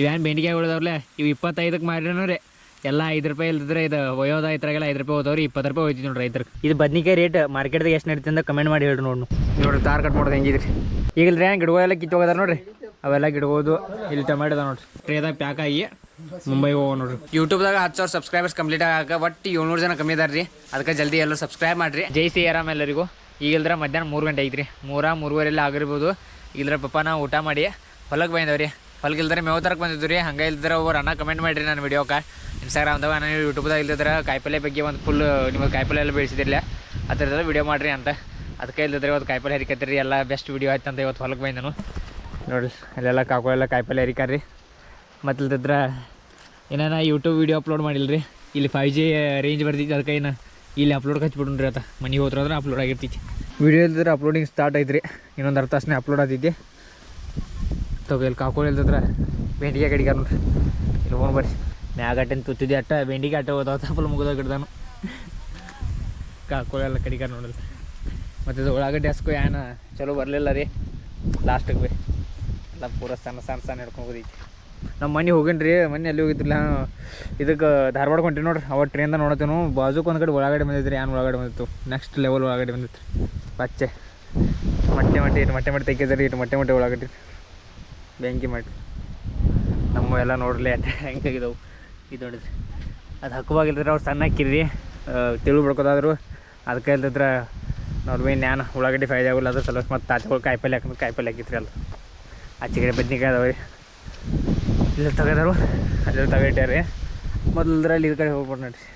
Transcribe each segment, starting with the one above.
ಇವೇನು ಬೆಂಡಿಗೆ ಉಳಿದವ್ರಲ್ಲ ಇವು ಇಪ್ಪತ್ತೈದಕ್ಕೆ ಮಾರಿನೂ ರೀ ಎಲ್ಲ ಐದು ರೂಪಾಯಿ ಇಲ್ದಿದ್ರೆ ಇದು ಒಯ್ಯೋದ ಐತ್ರಾಗೆಲ್ಲ ಐದು ರೂಪಾಯಿ ಹೋದವ್ರಿ ಇಪ್ಪತ್ತು ರೂಪಾಯಿ ಹೋಯ್ತು ನೋಡ್ರಿ ರೈತರಿಗೆ ಇದು ಬದ್ನಿಕಾಯಿ ರೇಟ್ ಮಾರ್ಕೆಟ್ದಾಗ ಎಷ್ಟು ನಡೀತಿ ಅಂತ ಕಮೆಂಟ್ ಮಾಡಿ ಹೇಳ್ರಿ ನೋಡ್ರಿ. ನೋಡ್ರಿ ತಾರ್ ಕಟ್ ಮಾಡೋದು ಹೆಂಗಿದ್ರಿ ಈಗಿಲ್ಲ ರೀ ಏನು ಗಿಡಗಳೆಲ್ಲ ಕಿತ್ತು ಹೋಗದಾರ ನೋಡ್ರಿ? ಅವೆಲ್ಲ ಗಿಡಗೋದು ಇಲ್ಲಿ ಟೊಮೆಟೊ ನೋಡ್ರಿ. ಟ್ರೇದಾಗ ಪ್ಯಾಕ್ ಆಗಿ ಮುಂಬೈ ಹೋಗೋ ನೋಡ್ರಿ. ಯೂಟ್ಯೂಬ್ದಾಗ ಹತ್ತು ಸಾವಿರ ಸಬ್ಸ್ಕ್ರೈಬರ್ಸ್ ಕಂಪ್ಲೀಟ್ ಆಗಾಕ ಒಟ್ಟು ಏಳ್ನೂರು ಜನ ಕಮ್ಮಿ ಇದಾರೆ ರೀ ಅದಕ್ಕೆ ಜಲ್ದಿ ಎಲ್ಲರೂ ಸಬ್ಸ್ಕ್ರೈಬ್ ಮಾಡಿರಿ. ಜೈ ಸಿ ಆರಾಮ್ ಎಲ್ಲರಿಗೂ. ಈಗ ಇಲ್ದ್ರ ಮಧ್ಯಾಹ್ನ ಮೂರು ಗಂಟೆ ಐತ್ರಿ. ಮೂರ ಮೂರುವರೆಲ್ಲ ಆಗಿರ್ಬೋದು. ಇಲ್ದ್ರೆ ಪಪ್ಪ ನಾವು ಊಟ ಮಾಡಿ ಹೊಲಕ್ಕೆ ಬಂದವ್ರಿ. ಹೊಲಕ್ಕೆ ಇಲ್ದ್ರೆ ಮೇವು ತರಕ್ಕೆ ಬಂದಿದ್ದು ರೀ ಹಂಗೆ ಇಲ್ದ್ರೆ ಒಬ್ಬರು ಅಣ್ಣ ಕಮೆಂಟ್ ಮಾಡಿರಿ ನನ್ನ ವೀಡಿಯೋಕ್ಕೆ ಇನ್ಸ್ಟಾಗ್ರಾಮ್ದಾಗ ನಾನು ಯೂಟ್ಯೂಬ್ದಾಗ ಇಲ್ದಿದ್ರೆ ಕಾಯಿಪಲ್ಲೆ ಬಗ್ಗೆ ಒಂದು ಫುಲ್ ನಿಮಗೆ ಕಾಯಿಪಲ್ಲೆ ಎಲ್ಲ ಬೆಳೆಸಿದಿರಲಿಲ್ಲ ಆ ವೀಡಿಯೋ ಮಾಡಿರಿ ಅಂತ. ಅದಕ್ಕೆ ಇಲ್ದಿದ್ರೆ ಇವತ್ತು ಕಾಯಿಪಲ್ಲೆ ಹರಿಕತ್ತೀರಿ. ಎಲ್ಲ ಬೆಸ್ಟ್ ವೀಡಿಯೋ ಆಯ್ತು ಅಂತ ಇವತ್ತು ಹೊಲಕ್ಕೆ ಬಂದನು ನೋಡಿರಿ, ಅಲ್ಲೆಲ್ಲ ಕಾಕೋ ಎಲ್ಲ ಕಾಯಿಪಲ್ಲೆ ಹರಿಕಾರ್ರಿ. ಮತ್ತು ಇಲ್ದಿದ್ರೆ ಏನಾರ ಯೂಟ್ಯೂಬ್ ವೀಡಿಯೋ ಅಪ್ಲೋಡ್ ಮಾಡಿಲ್ಲ ರೀ ಇಲ್ಲಿ ಫೈವ್ ಜಿ ರೇಂಜ್ ಬರ್ತಿತ್ತು ಅದಕ್ಕೆ ಏನು ಇಲ್ಲಿ ಅಪ್ಲೋಡ್ ಹಚ್ಬಿಡ್ರಿ ಆತ ಮನೆಗೆ ಹೋದ್ರೆ ಅಪ್ಲೋಡ್ ಆಗಿರ್ತೈತಿ. ವೀಡಿಯೋ ಇಲ್ದಿದ್ರೆ ಅಪ್ಲೋಡಿಂಗ್ ಸ್ಟಾರ್ಟ್ ಐತ್ರಿ. ಇನ್ನೊಂದು ಅರ್ಧ ತಾಸನೇ ಅಪ್ಲೋಡ್ ಆಗ್ತೈತಿ ತಗೋ ಇಲ್ಲಿ ಕಾಕೋಳಿ ಇಲ್ದಿದ್ರೆ ಬೆಂಡಿಗೆ ಗಡಿಗಾರ ನೋಡ್ರಿ. ಇಲ್ಲಿ ಹೋಗಿ ಬರ್ರಿ ಅಟ್ಟಿನ ತುತ್ತಿದ್ದೆ ಅಟ್ಟ, ಬೆಂಡಿಗೆ ಅಟ್ಟ ಹೋದ ಫುಲ್ ಮುಗಿದ ಗಿಡ್ದಾನು ಕಾಕೋಳಿ ಎಲ್ಲ ಕಡಿಗಾರ ನೋಡಲ್ಲ ಮತ್ತು ಇದು ಉಳ್ಳಾಗಡ್ಡೆ ಹಸ್ಕೋ ಏನ ಚಲೋ ಬರಲಿಲ್ಲ ರೀ. ಲಾಸ್ಟಿಗೆ ಭೀ ಎಲ್ಲ ಪೂರ ಸಣ್ಣ ಸಣ್ಣ ಸಣ್ಣ ಹಿಡ್ಕೊಂಡು ನಮ್ಮ ಮನೆ ಹೋಗಿನಿ ರೀ, ಮನೆ ಅಲ್ಲಿ ಹೋಗಿದ್ರಲ್ಲ ಇದಕ್ಕೆ ಧಾರವಾಡ ಹೊಂಟಿ ನೋಡ್ರಿ, ಅವ ಟ್ರೇನ್ದ ನೋಡತ್ತೇನು. ಬಾಜುಕ್ಕೆ ಒಂದು ಕಡೆ ಒಳಗಡೆ ಬಂದಿದ್ರಿ ಏನು ಒಳಗಡೆ ಬಂದಿತ್ತು. ನೆಕ್ಸ್ಟ್ ಲೆವೆಲ್ ಒಳಗಡೆ ಬಂದಿತ್ತು ಪಚ್ಚೆ. ಮೊಟ್ಟೆ ಮೊಟ್ಟೆ ಇಟ್ಟು ಮೊಟ್ಟೆ ಮೊಟ್ಟೆ ತೆಗಿದ್ರಿ ಇಟ್ಟು ಮೊಟ್ಟೆ ಮೊಟ್ಟೆ ಒಳಗಡೆ ಬೆಂಕಿ ಮಾಡಿ ನಮ್ಮ ಎಲ್ಲ ನೋಡಲಿ ಅಟ್ಟ ಹೆಂಗಾಗಿದವು. ಇದು ನೋಡಿದ್ರಿ. ಅದು ಹಕ್ಕುವಾಗಿಲ್ದ್ರೆ ಅವ್ರು ಸಣ್ಣ ಕಿರಿ ತಿಳು ಬಿಡ್ಕೋದಾದ್ರು. ಅದಕ್ಕೆ ಇಲ್ದಿದ್ರೆ ನೋಡ್ಬಿ ನ್ಯಾನ ಉಳ್ಳಾಗಡ್ಡಿ ಫೈದೆ ಆಗಿಲ್ಲ ಅದ್ರ ಸಲ ಮತ್ತು ತಾತಗಳು ಕಾಯಿಪಲ್ಲೆ ಹಾಕಿದ್ರೆ ಕಾಯಿಪಲ್ಲೆ ಹಾಕಿತ್ರಿ ಅಲ್ಲ ಆಚೆ ಕಡೆ ಬದ್ನಿಕಾಯಿ ಅದಾವೆ ಇಲ್ಲಿ ತಗದಾರು. ಅಲ್ಲಿ ತಗಟ್ಯಾರಿ ಅಲ್ಲಿ ಇದ್ರ ಕಡೆ ಹೋಗ್ಬಿಡ್ ನಡ್ರಿ.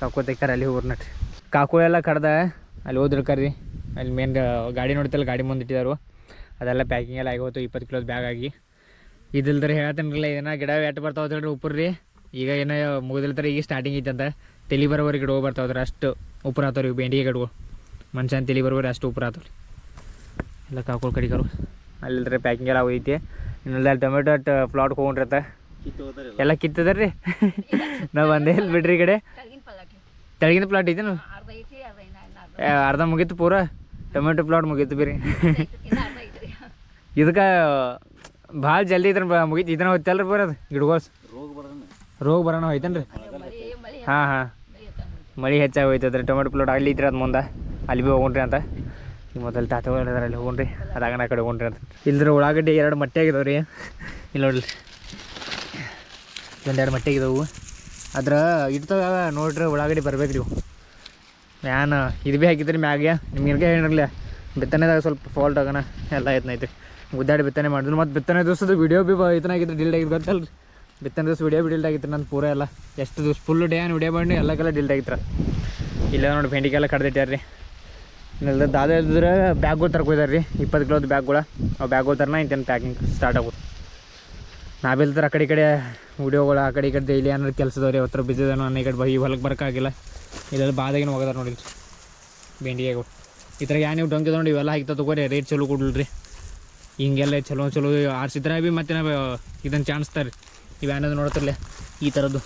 ಕಾಕು ತೆಕ್ಕಾರ ಅಲ್ಲಿ ಹೋಗ್ಬಿಡ್ ನಡ್ರಿ. ಕಾಕು ಎಲ್ಲ ಕಡ್ದ ಅಲ್ಲಿ ಹೋದ್ರಕರ್ರಿ ಅಲ್ಲಿ ಮೇನ್ ಗಾಡಿ ನೋಡ್ತಲ್ಲ, ಗಾಡಿ ಮುಂದೆ ಇಟ್ಟಿದ್ದಾರೆ ಅದೆಲ್ಲ ಪ್ಯಾಕಿಂಗ್ ಎಲ್ಲ ಆಗೋತು ಇಪ್ಪತ್ತು ಕಿಲೋದ ಬ್ಯಾಗ್ ಆಗಿ. ಇದಿಲ್ದ್ರೆ ಹೇಳ್ತೇನೆ ರೀ ಏನೋ ಗಿಡ ಎಟ್ಟು ಬರ್ತಾವೆ ಹೇಳ್ರಿ ಉಪ್ಪು ರೀ ಈಗ ಏನೋ ಮುಗಿದಿಲ್ತಾರೆ ಈಗ ಸ್ಟಾರ್ಟಿಂಗ್ ಐತಂತ ತಲೆ ಬರೋವರೆಗೆ ಗಿಡ ಬರ್ತಾವ್ರಿ ಅಷ್ಟು ಉಪ್ಪು ಆತವ್ರಿ ಬೆಂಡಿಗೆ ಗಿಡಗಳು. ಮನುಷ್ಯನ ತಲೆ ಬರೋವರೆ ಅಷ್ಟು ಉಪ್ಪು ಆತವ್ರಿ. ಎಲ್ಲ ಕಾಕೋಳು ಕಡಿಕರು ಅಲ್ಲಿಲ್ದ್ರೆ ಪ್ಯಾಕಿಂಗ್ ಎಲ್ಲ ಹೋಗೈತಿ. ಇನ್ನೆಲ್ಲ ಟೊಮೆಟೊ ಫ್ಲಾಟ್ ಹೋಗ್ರಿತ್ತ ಎಲ್ಲ ಕಿತ್ತದರಿ? ನಾವು ಬಂದೇ ಇಲ್ಲಿ ಬಿಡ್ರಿ ಈ ಕಡೆ. ತೆಳಗಿನ ಪ್ಲಾಟ್ ಇದೇನು ಅರ್ಧ ಮುಗೀತು ಪೂರ? ಟೊಮೆಟೊ ಪ್ಲಾಟ್ ಮುಗೀತು ಬೇರೆ ಐತಿ. ಇನ್ನ ಅರ್ಧ ಐತ್ರಿ ಇದಕ್ಕೆ ಭಾಳ ಜಲ್ದಿ ಇದ್ರ ಮುಗೀತು ಇದನ್ನ ಹೋಯ್ತಲ್ರಿ ಬರೋದು ಗಿಡಗಳು. ರೋಗ ಬರೋಣ ಹೋಯ್ತೇನ್ರಿ. ಹಾಂ ಹಾಂ. ಮಳಿ ಹೆಚ್ಚಾಗಿ ಹೋಯ್ತದ್ರಿ. ಟೊಮೆಟೊ ಪ್ಲಾಟ್ ಅಲ್ಲಿ ಇದ್ರಿ ಅದು ಮುಂದೆ. ಅಲ್ಲಿ ಭೀ ಹೋಗ್ರಿ ಅಂತ. ಈಗ ಮೊದಲು ತಾತ ಅಲ್ಲಿ ಹೋಗ್ರಿ ಅದಾಗಣ ಕಡೆ ಹೋಗ್ರಿ ಅಂತ. ಇಲ್ದ್ರ ಉಳ್ಳಾಗಡ್ಡಿ ಎರಡು ಮಟ್ಟೆ ಆಗಿದಾವೆ ರೀ ಇಲ್ಲಿ ನೋಡ್ರಿ. ಒಂದೆರಡು ಮಟ್ಟೆ ಆಗಿದಾವು. ಅದ್ರ ಇಡ್ತಾವ ನೋಡ್ರಿ ಉಳ್ಳಾಗಡ್ಡಿ ಬರ್ಬೇಕು ರೀ ಮ್ಯಾನ್ ಇದು ಭೀ ಹಾಕಿದ್ರಿ ಮ್ಯಾಗೆ. ನಿಮ್ಗೆ ಏನಿರಲಿಲ್ಲ ಬಿತ್ತನೆದಾಗ ಸ್ವಲ್ಪ ಫಾಲ್ಟ್ ಆಗೋಣ. ಎಲ್ಲ ಐತ್ನೈತ್ರಿ ಗುದ್ದಾಡಿ ಬಿತ್ತನೆ ಮಾಡಿದ್ರು. ಮತ್ತು ಬಿತ್ತನೆ ದಿವಸದ ವಿಡಿಯೋ ಭೀ ಇದನ್ನಾಗಿದ್ದು ಡಿಲ್ಡ್ ಆಗಿದ್ದು ಗೊತ್ತಲ್ಲ ರೀ ಬಿತ್ತನೆ ದಿವಸ ವಿಡಿಯೋ ಬಿ ಡಿಲ್ಡ್ ಆಗಿತ್ತು ನನ್ನ ಪೂರ ಎಲ್ಲ. ಎಷ್ಟು ದಿವಸ ಫುಲ್ ಡೇ ಏನು ವಿಡಿಯೋ ಮಾಡಿ ಕಲ ಡಿಲ್ಡ್ ಆಗಿತ್ತು ಇಲ್ಲ ನೋಡಿ ಬೆಂಡಿಗೆಲ್ಲ ಕಡ್ದಿಟ್ಟಾರ ರೀ ಇನ್ನೆಲ್ಲ ದಾದ ಇದ್ರೆ ಬ್ಯಾಗ್ಗಳು ತರ್ಕೊಯ್ದಾರೆ ರೀ ಇಪ್ಪತ್ತು ಕಿಲೋದ ಬ್ಯಾಗ್ಗಳು ಆ ಬ್ಯಾಗ್ಗಳು ತರನ ಇಂತೇನು ಪ್ಯಾಕಿಂಗ್ ಸ್ಟಾರ್ಟ್ ಆಗೋದು. ನಾವೆಲ್ತರ ಆ ಕಡೆ ಈ ಕಡೆ ವಿಡಿಯೋಗಳು ಆ ಕಡೆ ಈ ಕಡೆ ಡೈಲಿ ಏನಾದ್ರು ಕೆಲಸದವ್ರಿ ಅವತ್ತರ ಬಿದ್ದಿದೆ ನಾನು ಈ ಕಡೆ ಬೈ ಹೊಲಕ್ಕೆ ಬರೋಕ್ಕಾಗಿಲ್ಲ ಇಲ್ಲೆಲ್ಲ ಬಾದಾಗಿನ ಹೋಗದಾರ ನೋಡಿ ಬೆಂಡಿಗೆಗಳು ಈ ಥರ ಏನು ನೀವು ನೋಡಿ ಇವೆಲ್ಲ ಹಾಕ್ತಾ ತಗೋರಿ ರೇಟ್ ಚಲೋ ಕೊಡ್ಲಿ ಹಿಂಗೆಲ್ಲ ಚಲೋ ಚಲೋ ಆರಿಸಿದ್ರೆ ಭೀ ಮತ್ತೆ ನಾವು ಇದನ್ನು ಚಾಣಿಸ್ತಾರೆ ಇವೇನದು ನೋಡ್ತಿರ್ಲೆ, ಈ ಥರದ್ದು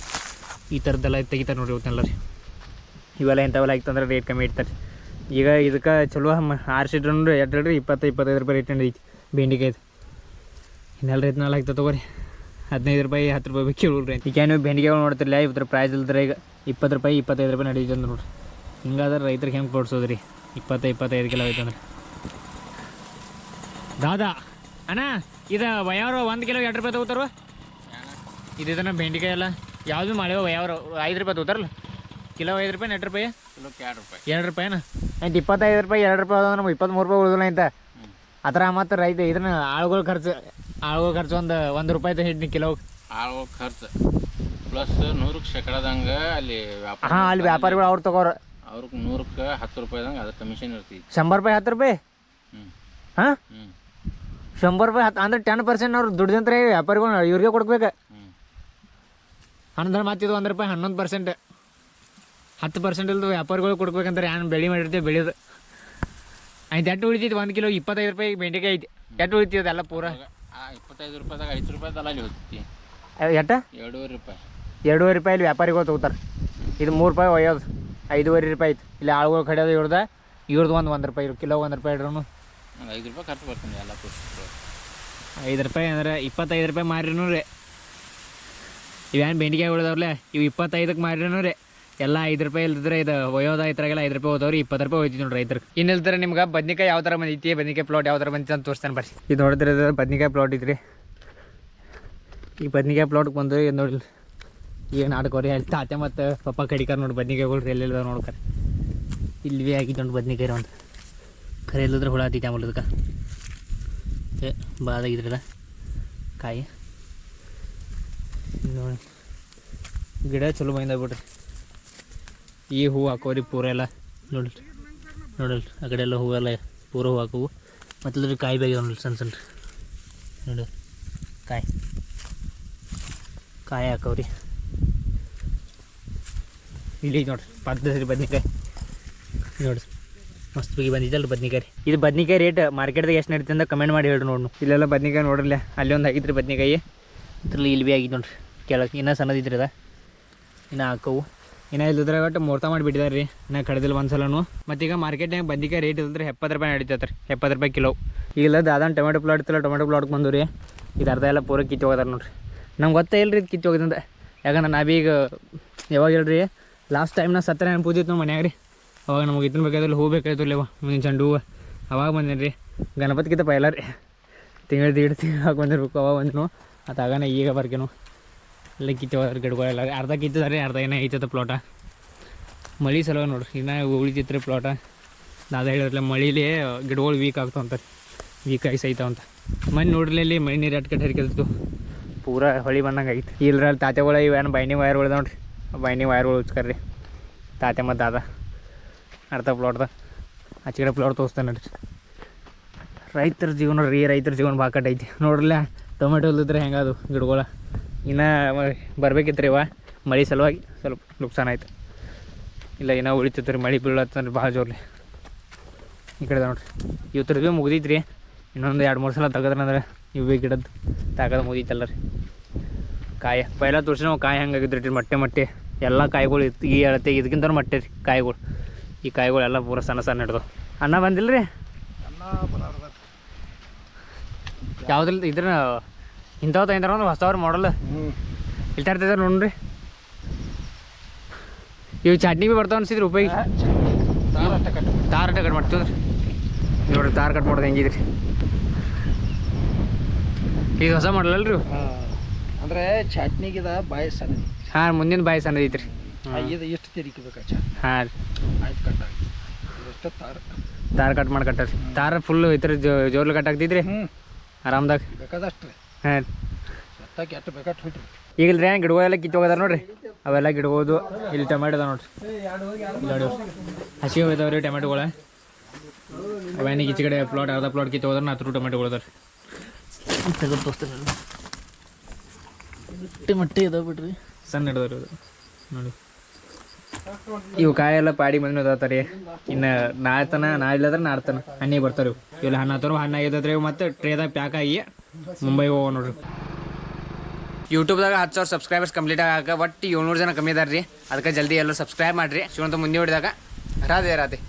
ಈ ಥರದ್ದೆಲ್ಲ ತೆಗಿತಾರೆ ನೋಡ್ರಿ ಇವತ್ತೆಲ್ಲ ರೀ. ಇವೆಲ್ಲ ಇಂಥವೆಲ್ಲ ಆಯ್ತಂದ್ರೆ ರೇಟ್ ಕಮ್ಮಿ ಇಡ್ತಾರೆ ಈಗ ಇದಕ್ಕೆ ಚಲೋ ಆರ್ಸಿಟ್ರು ಎರಡು ಹೇಳ್ರಿ, ಇಪ್ಪತ್ತು, ಇಪ್ಪತ್ತೈದು ರೂಪಾಯಿ ರೇಟ್ ಐತಿ ಬೆಂಡಿಕಾಯ್ದು ಇನ್ನೆಲ್ಲ ರೇಟ್ ನಾಲ್ಕು ಆಗ್ತದೆ ತಗೋರಿ. ಹದಿನೈದು ರೂಪಾಯಿ, ಹತ್ತು ರೂಪಾಯಿ ಬೇಕು ಕೇಳ್ರಿ ಈಗ ನೀವು ಬೆಂಡಿಗೆಗಳು ನೋಡ್ತಿರ್ಲಿಲ್ಲ ಇದ್ರ ಪ್ರೈಸ್ ಇಲ್ದ್ರೆ ಈಗ ಇಪ್ಪತ್ತು ರೂಪಾಯಿ, ಇಪ್ಪತ್ತೈದು ರೂಪಾಯಿ ನಡೀತದೆ ನೋಡ್ರಿ. ಹಿಂಗಾದ್ರೆ ರೈತರಿಗೆ ಹೆಂಗೆ ಕೊಡ್ಸೋದು ರೀ ಇಪ್ಪತ್ತು ಇಪ್ಪತ್ತೈದು ಕಿಲೋ ಐತಂದ್ರೆ ದಾದಾ ಅಣ್ಣ ಇದು ವಯಾವ್ರ ಒಂದು ಕಿಲೋ ಎರಡು ರೂಪಾಯಿ ತಗೋತಾರು ಇದನ್ನ ಬೆಂಡಿಕಾಯಿ ಎಲ್ಲ ಯಾವುದು ಮಾಡ್ಯವ ವಯಾವ್ರ? ಐದು ರೂಪಾಯಿ ತಗೋತಾರಲ್ಲ? ಕಿಲೋ ಐದು ರೂಪಾಯಿ ಎಂಟು ರೂಪಾಯಿ? ಕಿಲೋಕ್ಕೆ ಎರಡು ರೂಪಾಯಿ. ಎರಡು ರೂಪಾಯಿನ ಆಯ್ತು ಇಪ್ಪತ್ತೈದು ರೂಪಾಯಿ ಎರಡು ರೂಪಾಯಿ ಅದಾವ ನಮ್ಗೆ ಇಪ್ಪತ್ತ್ಮೂರು ರೂಪಾಯಿ ಉಳಿದಿಲ್ಲ ಅಂತ ಆ ಥರ ಮತ್ತು ರೈತ ಇದನ್ನ ಆಳುಗಳ ಖರ್ಚು ಆಳುಗಳ ಖರ್ಚು ಒಂದು ಒಂದು ರೂಪಾಯಿ ಹಿಡ್ನಿ ಕಿಲೋ ಆಳುಗಳ ಖರ್ಚು. ಪ್ಲಸ್ ನೂರಕ್ಕೆ ಶೇಕಡದಂಗೆ ಅಲ್ಲಿ ವ್ಯಾಪಾರ ಹಾಂ ಅಲ್ಲಿ ವ್ಯಾಪಾರಿಗಳು ಅವ್ರು ತಗೋರ. ಅವ್ರಿಗೆ ನೂರಕ್ಕೆ ಹತ್ತು ರೂಪಾಯಿದಂಗೆ ಅದು ಕಮಿಷನ್ ಇರ್ತೀವಿ ಶಂಬರ್ ರೂಪಾಯಿ ಹತ್ತು ರೂಪಾಯಿ? ಹಾಂ? ಶಂಬರ್ ರೂಪಾಯಿ ಹತ್ತು ಅಂದ್ರೆ ಟೆನ್ ಪರ್ಸೆಂಟ್ ಅವ್ರು ದುಡ್ದಂತ್ರ ವ್ಯಾಪಾರಿಗಳು ಇವ್ರಿಗೆ ಕೊಡ್ಬೇಕು. ಹಣದ ಮತ್ತೆ ಒಂದು ರೂಪಾಯಿ ಹನ್ನೊಂದು ಪರ್ಸೆಂಟ್ ಹತ್ತು ಪರ್ಸೆಂಟ್ ಇಲ್ದು ವ್ಯಾಪಾರಿಗಳು ಕೊಡ್ಬೇಕಂದ್ರೆ ಏನು ಬೆಳೆ ಮಾಡಿರ್ತೀವಿ ಬೆಳೆದು ಆಯ್ತು ಎಟ್ಟು ಉಳಿತೈತಿ? ಒಂದು ಕಿಲೋ ಇಪ್ಪತ್ತೈದು ರೂಪಾಯಿ ಬೆಂಡೆಕಾಯಿ ಐತಿ. ಎಟ್ಟು ಉಳಿತೈತಿ ಅದೆಲ್ಲ ಪೂರ? ಆ ಇಪ್ಪತ್ತೈದು ರೂಪಾಯಿದಾಗ ಐದು ರೂಪಾಯಿ ಎಟ್ಟ? ಎರಡೂವರೆ ರೂಪಾಯಿ. ಎರಡೂವರೆ ರೂಪಾಯಿ ಇಲ್ಲಿ ವ್ಯಾಪಾರಿಗಳು ತಗೋತಾರೆ. ಇದು ಮೂರು ರೂಪಾಯಿ ಒಯ್ಯೋದು. ಐದೂವರೆ ರೂಪಾಯಿ ಆಯ್ತು ಇಲ್ಲಿ ಆಳುಗಳು ಕಡಿಯೋದು ಇವ್ರದ. ಇವ್ರದ್ದು ಒಂದು ಒಂದು ರೂಪಾಯಿ ಕಿಲೋ ಒಂದು ರೂಪಾಯಿ ಇಡ್ರೂ ಒಂದು ಐದು ರೂಪಾಯಿ ಖರ್ಚು ಬರ್ತೀನಿ ಎಲ್ಲ ಪುಸ್ತಕಗಳು ಐದು ರೂಪಾಯಿ ಅಂದ್ರೆ ಇಪ್ಪತ್ತೈದು ರೂಪಾಯಿ ಮಾರಿನೂ ರೀ. ಇವೇನು ಬೆಂಡಿಕಾಯಿ ಉಳಿದವ್ರಲ್ಲ ಇವು ಇಪ್ಪತ್ತೈದಕ್ಕೆ ಮಾರಿನೂ ರೀ. ಎಲ್ಲ ಐದು ರೂಪಾಯಿ ಇಲ್ದಿದ್ರೆ ಇದು ಒಯ್ಯೋದ ಐತ್ರಾಗೆಲ್ಲ ಐದು ರೂಪಾಯಿ ಹೋದವ್ರಿ ಇಪ್ಪತ್ತು ರೂಪಾಯಿ ಹೋಯ್ತು ನೋಡ್ರಿ ರೈತರು ಇನ್ನಿಲ್ದ್ರೆ ನಿಮ್ಗೆ ಬದ್ನಿಕಾಯಿ ಯಾವ ಥರ ಬಂದೈತಿ ಬದ್ನಿಕಾಯಿ ಪ್ಲಾಟ್ ಯಾವ ಥರ ಬಂದಿತ್ತು ಅಂತ ತೋರಿಸ್ತಾನೆ ಬರ್ರಿ. ಇದು ನೋಡಿದ್ರೆ ಇದು ಬದ್ನಿಕಾಯಿ ಪ್ಲಾಟ್ ಐತ್ರಿ. ಈ ಬದ್ನಿಕಾಯಿ ಪ್ಲಾಟ್ಗೆ ಬಂದು ಇದು ನೋಡಿ ಏನು ಆಡ್ಕೋರಿ ಅಲ್ಲಿ ತಾತೆ ಮತ್ತು ಪಪ್ಪ ಕಡಿಕಾರ ನೋಡಿ ಬದ್ನಿಕಾಯಿಗಳು ಎಲ್ಲೆಲ್ಲ ನೋಡ್ತಾರೆ ಇಲ್ಲಿ ಭೀ ಆಗಿದ್ದು ನೋಡಿ ಬದ್ನಿಕಾಯಿ ಒಂದು ಖರೆ ಇಲ್ಲದ್ರೆ ಹುಳ ಹತ್ತಿತ್ತು ಆಮೇಲೆ ಅದಕ್ಕೆ. ಏ ಬಾದಾಗಿದ್ರಲ್ಲ ಕಾಯಿ. ನೋಡಿ. ಗಿಡ ಚಲೋ ಬಂದ ಬಿಡ್ರಿ. ಈ ಹೂವು ಹಾಕೋರಿ ಪೂರ ಎಲ್ಲ. ನೋಡ್ರಿ. ನೋಡಲ್ರಿ ಆ ಕಡೆ ಎಲ್ಲ ಹೂವೆಲ್ಲ ಪೂರ ಹೂವು ಹಾಕವು. ಮತ್ತು ಅದ್ರ ಕಾಯಿ ಬೇಗ ನೋಡ್ರಿ, ಸಣ್ಣ ಸಣ್ಣ. ನೋಡಿ ಕಾಯಿ. ಕಾಯಿ ಹಾಕವ್ರಿ ಇಲ್ಲಿ ನೋಡಿರಿ ನೋಡ್ರಿ ಸರಿ ಬದ್ನಿಕಾಯಿ. ನೋಡ್ರಿ. ಮಸ್ತ್ ಹೋಗಿ ಬಂದಿದ್ದಲ್ಲ ಬದ್ನಿಕಾಯಿ ಇದು ಬದ್ನಿಕಾಯಿ ರೇಟ್ ಮಾರ್ಕೆಟ್ದಾಗ ಎಷ್ಟು ನಡೀತದೆ ಅಂತ ಕಮೆಂಟ್ ಮಾಡಿ ಹೇಳಿ ನೋಡು ಇಲ್ಲೆಲ್ಲ ಬದ್ನಿಕಾಯಿ ನೋಡ್ರಲ್ಲ ಅಲ್ಲಿ ಒಂದು ಆಗಿದ್ರಿ ಬದ್ನಿಕಾಯಿ. ಇದ್ರಲ್ಲಿ ಇಲ್ಲಿ ಭೀ ಆಗಿದ್ದು ನೋಡ್ರಿ. ಕೆಳಗೆ ಇನ್ನೂ ಸಣ್ಣದಿದ್ರಿ ಅದ. ಇನ್ನು ಹಾಕವು. ಇನ್ನು ಇಲ್ಲದ್ರೆ ಒಟ್ಟು ಮುಹೂರ್ತ ಮಾಡಿಬಿಟ್ಟಿದ್ದಾರೆ ರೀ ನಾ ಕಡ್ದಿಲ್ಲ ಒಂದು ಸಲನು ಮತ್ತೀಗ ಮಾರ್ಕೆಟ್ನಾಗ ಬದ್ನಿಕಾಯಿ ರೇಟ್ ಇಲ್ಲದ್ರೆ ಎಪ್ಪತ್ತು ರೂಪಾಯಿ ನಡೀತೈತೆ ರೀ. ಎಪ್ಪತ್ತು ರೂಪಾಯಿ ಕಿಲೋ. ಈಗ ದಾದಾನ್ ಟೊಮೆಟೊ ಪ್ಲಾಟ್ ಇತ್ತಲ್ಲ ಟೊಮೆಟೊ ಪ್ಲಾಟ್ಗೆ ಬಂದು ರೀ ಇದು ಅರ್ಧ ಎಲ್ಲ ಪೂರ ಕಿತ್ತು ಹೋಗೋದಾರ ನೋಡ್ರಿ. ನಮ್ಗೆ ಗೊತ್ತೇ ಇಲ್ಲ ರೀ ಇದು ಕಿತ್ತು ಹೋಗೋದಂತ. ಯಾಕಂದ್ರೆ ನಾವೀಗ ಯಾವಾಗ ಹೇಳ್ರಿ ಲಾಸ್ಟ್ ಟೈಮ್ ನಾ ಏನು ಪೂಜೆ ಇತ್ತು ಮನ್ಯಾಗ ರೀ ಅವಾಗ ನಮಗೆ ಇದನ್ನ ಬೇಕಾದ್ರೆ ಹೂ ಬೇಕಾಯ್ತು ಅವ ಮುಂದಿನ ಚೆಂಡು ಹೂವು. ಅವಾಗ ಬಂದೇನೆ ರೀ ಗಣಪತಿಗಿಂತ ಪೈಲ ರೀ ತಿಂಗಳು ದೀಡ್ ತಿಂಗಳು ಬಂದಿರ್ಬೇಕು ಅವಾಗ ಬಂದನು. ಅದು ಆಗಾನ ಈಗ ಬರ್ಕೇನು ಎಲ್ಲ ಕಿತ್ತು ಹೋದ್ರೆ ಗಿಡಗಳೆಲ್ಲ. ಅರ್ಧ ಕಿತ್ತಿದಾರೆ, ಅರ್ಧ ಏನೋ ಐತದ ಪ್ಲಾಟ ಮಳೆ ಸಲುವ ನೋಡ್ರಿ ಉಳಿತಿತ್ತು ರೀ ಪ್ಲಾಟ ನಾದ ಹೇಳಿದ್ರಲ್ಲ, ಮಳಿಲಿ ಗಿಡಗಳು ವೀಕ್ ಆಗ್ತಾವಂತ. ವೀಕ್ ಆಗಿ ಸೈತಾವಂತ. ಮನೆ ನೋಡ್ರಿ ಇಲ್ಲಿ ಮಳೆ ನೀರು ಅಟ್ಕಟ್ಟು ಹರಿಕಿರ್ತಿತ್ತು ಪೂರ ಹೊಳಿ ಬಂದಂಗೆ ಆಗಿತ್ತು ಇಲ್ಲರಲ್ಲಿ ತಾತೆಗಳು ಇವೇನು ವೈರ್ ವೈರ್ಗಳು ನೋಡ್ರಿ. ಬೈನಿ ವೈರ್ಗಳು ಉಚ್ಕರ್ರಿ. ತಾತೆ ಮತ್ತು ದಾದ. ಅರ್ಧ ಪ್ಲಾಟ್ದ ಆಚೆ ಕಡೆ ಪ್ಲಾಟ್ ತೋರಿಸ್ತಾನೆ ನೋಡ್ರಿ. ರೈತರ ಜೀವನ ರೀ, ರೈತರ ಜೀವನ ಭಾಳ ಕಟ್ಟೈತಿ ನೋಡ್ರಲ್ಲ ಟೊಮೆಟೊ ಇಲ್ದಿದ್ರೆ ಅದು ಗಿಡಗಳ? ಇನ್ನೂ ಬರಬೇಕಿತ್ತು ರೀ ಇವ. ಮಳೆ ಸಲುವಾಗಿ ಸ್ವಲ್ಪ ನುಕ್ಸಾನ ಆಯ್ತು. ಇಲ್ಲ ಏನೋ ಉಳಿತೈತೆ ರೀ ಮಳೆ ಬೀಳತ್ತಂದ್ರೆ ಭಾಳ ಜೋರ್ಲಿ. ಈ ಕಡೆದ ನೋಡ್ರಿ. ಇವತ್ತರ ಭೀ ಮುಗ್ದೈತೆ ರೀ ಇನ್ನೊಂದು ಎರಡು ಮೂರು ಸಲ ತಗದ್ರಂದ್ರೆ ಇವು ಭೀ ಗಿಡದ್ದು ತಾಗದ ಮುಗೀತಲ್ಲ ರೀ. ಕಾಯಿ, ಪೈಲ ತೋರಿಸಿ ನಾವು ಕಾಯಿ ಹೆಂಗಾಗಿದ್ರಿ ರೀ, ಮಟ್ಟೆ ಮಟ್ಟೆ. ಎಲ್ಲ ಕಾಯಿಗಳು ಇತ್ತು ಈ ಅಳತೆ ಇದಕ್ಕಿಂತ ಮಟ್ಟೆ ರೀ, ಕಾಯಿಗಳು. ಈ ಕಾಯಿಗಳೆಲ್ಲ ಪೂರ ಸಣ್ಣ ಸಣ್ಣ ಹಿಡ್ದು. ಅನ್ನ ಬಂದಿಲ್ಲ ರೀ ಯಾವುದಿಲ್ಲ ಇದ್ರ ಇಂಥವ್ ತಂದ್ರ ಒಂದು ಹೊಸವ್ರ ಮಾಡಲ್ ಇಲ್ತಾ ನೋಡ್ರಿ. ಇವು ಚಟ್ನಿ ಭೀ ಬರ್ತಾವ ಅನ್ಸಿದ್ರಿ ಉಪಯೋಗ. ತಾರಟ ಅಟ್ಟ ಕಟ್ ಮಾಡ್ತೀವ್ರಿ. ನೋಡ್ರಿ ತಾರ್ ಕಟ್ ಮಾಡೋದು ಹೆಂಗಿದ್ರಿ ಇದು ಹೊಸ ಮಾಡಲ್ಲ ಅಲ್ರಿ ಇವು? ಅಂದ್ರೆ ಚಟ್ನಿಗಿದ ಬಾಯಿ ಸಣ್ಣ ಹಾಂ ಮುಂದಿನ ಬಾಯಿ ಸಣ್ಣ ಐತ್ರಿ. ಇದು ಎಷ್ಟು ತಿರುಗಿಬೇಕ ಚಟ್ನಿ ಹಾಂ. ಆಯ್ತು ಇದಷ್ಟು ತಾರ. ತಾರ್ ಕಟ್ ಮಾಡಿ ಕಟ್ಟಾರಿ. ತಾರ ಫುಲ್ ಐತ್ರಿ ಜೋರ್ಲು ಕಟ್ ಆಗ್ತಿದ್ರಿ? ಹ್ಞೂ ಆರಾಮ್ದಾಗ. ಬೇಕಾದಷ್ಟು ರೀ ಹಾಂ. ಸತ್ತಾಗ ಎಷ್ಟು ಗಿಡಗಳೆಲ್ಲ ಕಿತ್ತು ಹೋಗದಾರ ನೋಡ್ರಿ. ಅವೆಲ್ಲ ಗಿಡಗೋದು. ಇಲ್ಲಿ ಟೊಮೆಟೊ ಅದ ನೋಡ್ರಿ. ನೋಡಿ. ಹಸಿ ಹೋಯ್ತಾವ್ರಿ ಟೊಮೆಟೊಗಳ ಅವೇನಿಗೆ ಈಚೆ ಕಡೆ ಪ್ಲಾಟ್ ಅರ್ಧ ಪ್ಲಾಟ್ ಕಿತ್ತು ಹೋದ್ರೆ ಹತ್ತು ಟೊಮೆಟೊಗಳು ಅದಾವ ತೆಗೆದು ತೋರಿಸ್ತಾರೆ ಮಟ್ಟಿ ಮಟ್ಟಿ ಇದಾವೆ ಬಿಡ್ರಿ. ಸಣ್ಣ ಹಿಡ್ದವ್ರಿ ಅದು ನೋಡಿ. ಇವು ಕಾಯೆಲ್ಲ ಪಾಡಿ ಮಂದಿ ಅದಾವತ್ತಾರಿ ಇನ್ನು ನಾಳ್ತನ ನಾಳೆ ನಾಡ್ತಾನ ಹಣ್ಣಿಗೆ ಬರ್ತಾರೆ ಇವು. ಇವೆಲ್ಲ ಹಣ್ಣು ಹತ್ತಾರ ಹಣ್ಣು ಆಗಿದ್ರೆ ಮತ್ತೆ ಟ್ರೇದಾಗ ಪ್ಯಾಕ್ ಆಗಿ ಮುಂಬೈ ಹೋಗೋ ನೋಡ್ರಿ. ಯೂಟ್ಯೂಬ್ದಾಗ ಹತ್ತು ಸಾವಿರ ಸಬ್ಸ್ಕ್ರೈಬರ್ಸ್ ಕಂಪ್ಲೀಟ್ ಆಗಾಕ ಒಟ್ಟು ಏಳ್ನೂರು ಜನ ಕಮ್ಮಿ ಇದಾರೆ ರೀ ಅದಕ್ಕೆ ಜಲ್ದಿ ಎಲ್ಲರೂ ಸಬ್ಸ್ಕ್ರೈಬ್ ಮಾಡಿರಿ. ಶಿವಂತ ಮುಂದೆ ಹೊಡಿದಾಗ ರಾಧೆ ರಾಧೆ.